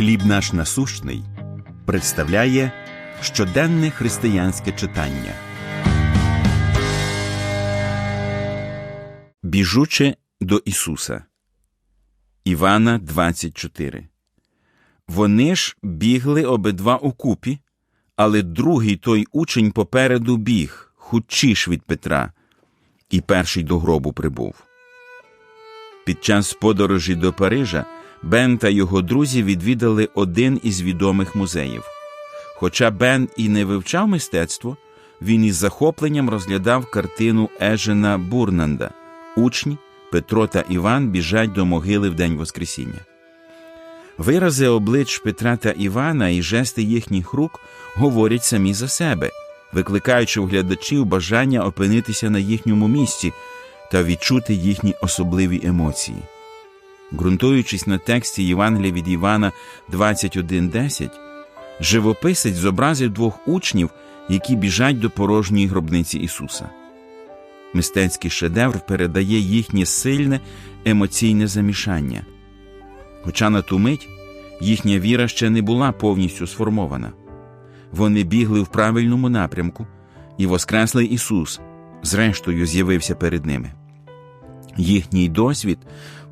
Хліб наш насущний представляє щоденне християнське читання. Біжучи до Ісуса. Івана 24. Вони ж бігли обидва укупі, але другий той учень попереду біг, худчіш від Петра, і перший до гробу прибув. Під час подорожі до Парижа Бен та його друзі відвідали один із відомих музеїв. Хоча Бен і не вивчав мистецтво, він із захопленням розглядав картину Ежена Бурнанда Учні Петро та Іван біжать до могили в день Воскресіння. Вирази облич Петра та Івана і жести їхніх рук говорять самі за себе, викликаючи у глядачів бажання опинитися на їхньому місці та відчути їхні особливі емоції. Ґрунтуючись на тексті Євангелія від Івана 21.10, живописець зобразив двох учнів, які біжать до порожньої гробниці Ісуса. Мистецький шедевр передає їхнє сильне емоційне замішання. Хоча на ту мить їхня віра ще не була повністю сформована. Вони бігли в правильному напрямку, і Воскреслий Ісус, зрештою, з'явився перед ними. Їхній досвід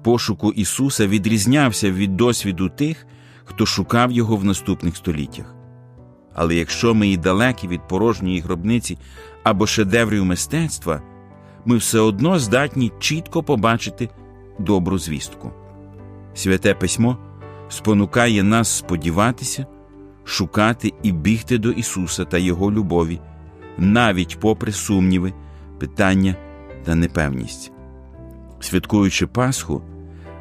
пошуку Ісуса відрізнявся від досвіду тих, хто шукав Його в наступних століттях. Але якщо ми і далекі від порожньої гробниці або шедеврів мистецтва, ми все одно здатні чітко побачити добру звістку. Святе письмо спонукає нас сподіватися, шукати і бігти до Ісуса та Його любові, навіть попри сумніви, питання та непевність. Святкуючи Пасху,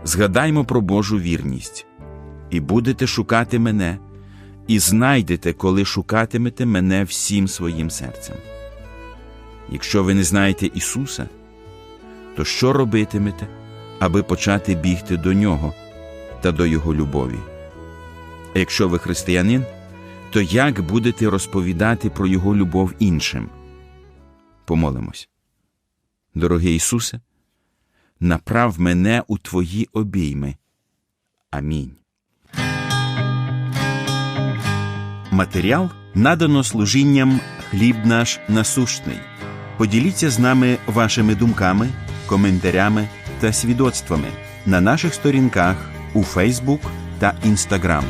згадаймо про Божу вірність, і будете шукати мене, і знайдете, коли шукатимете мене всім своїм серцем. Якщо ви не знаєте Ісуса, то що робитимете, аби почати бігти до Нього та до Його любові? А якщо ви християнин, то як будете розповідати про Його любов іншим? Помолимось. Дорогий Ісусе, направ мене у Твої обійми. Амінь. Матеріал надано служінням хліб наш насущний. Поділіться з нами вашими думками, коментарями та свідоцтвами на наших сторінках у Фейсбук та Інстаграм.